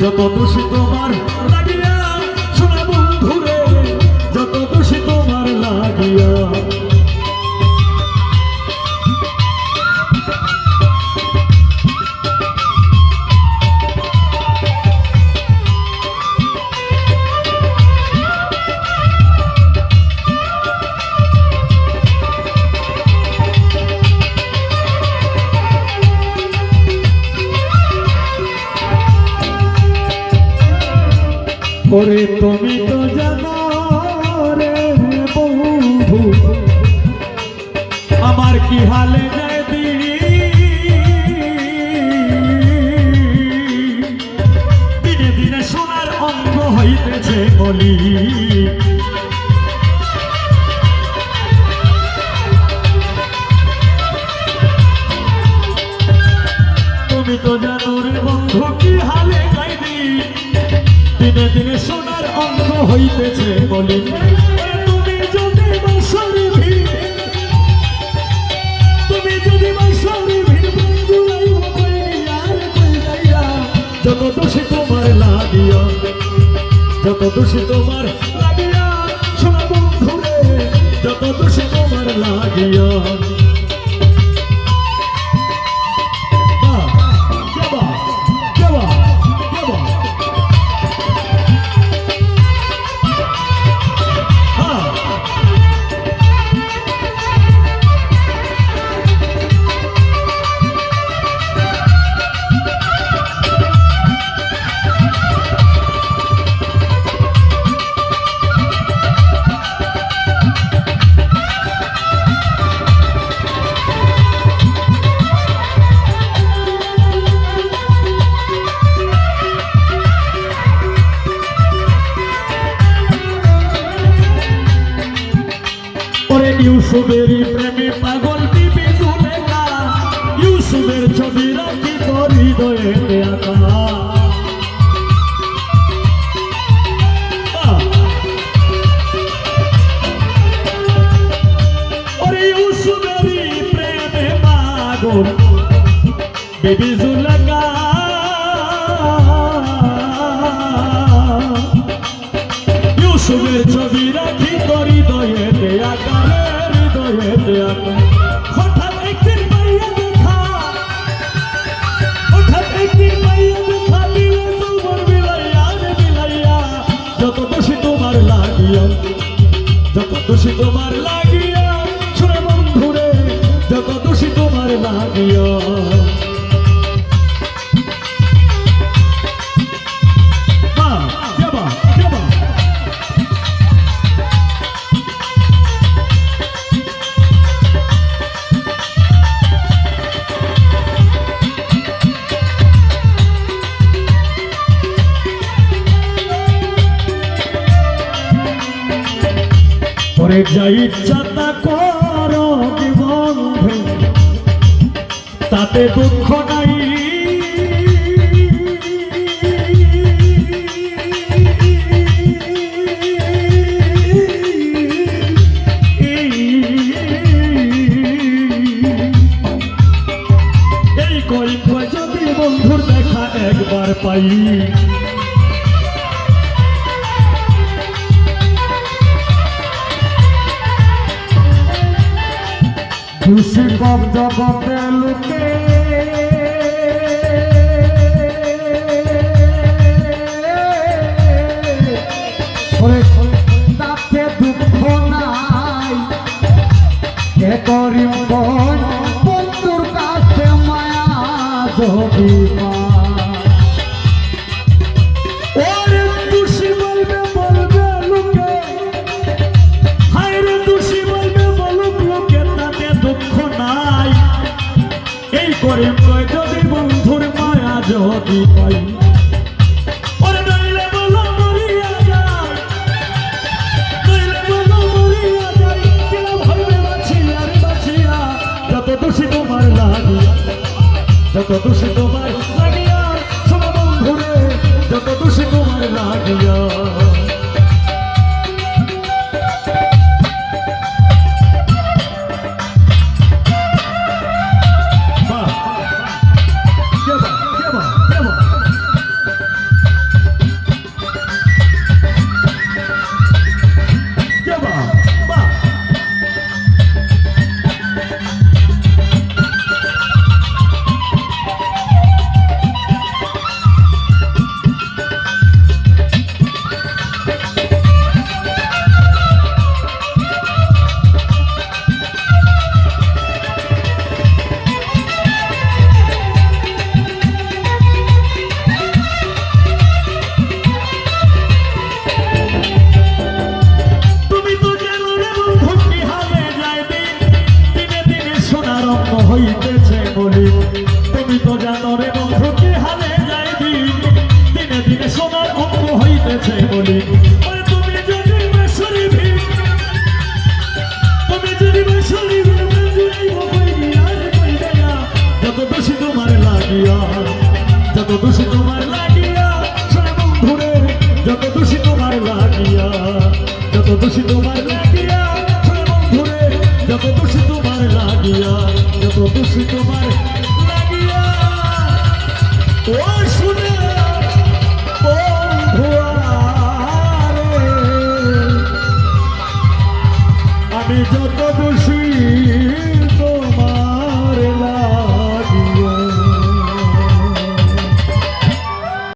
যত দোষী তোমার ওরে তুমি তো জানো রে বন্ধু। আমার কি হালে যায় দিনে? দিনে সোনার অঙ্গ হইতেছে বলি দিনে দিনে সোনার অঙ্গ হইতেছে বলি। তুমি যদি বাঁশরি ভিড়, তুমি যদি বাঁশরি ভিড় যত দোষী তোমার লাগিয়া, যত দোষী তোমার লাগিয়া শোনা বন্ধু রে যত দোষী তোমার লাগিয়া। ইউসুফেরই প্রেমে পাগল বিবি জুলেখা ইউসুফের ছবি রাখি তোর হৃদয়ে আঁকা। বিবি জুলেখা ইউসুফের ছবি যা ইচ্ছা তা করো বন্ধু? তাতে দুঃখ নাই। এই কই যদি বন্ধুর দেখা একবার পাই খুশি কব জগতে লোকে। তাতে দুঃখ নাই এ করিম বন্ধুর কাছে মায়া যদি করে কয় যদি বন্ধুর মায়া যদি পাই। যত দোষী তোমার লাগিয়া যত দোষী তোমার লাগিয়া যত দোষী তোমার লাগিয়া, শোনে বন্ধুরে, যত দোষী তোমার লাগিয়া, যত দোষী তোমার লাগিয়া, শোনে বন্ধুরে, যত দোষী তোমার লাগিয়া, যত দোষী তোমার লাগিয়া। ও শুনে আমি যত দোষী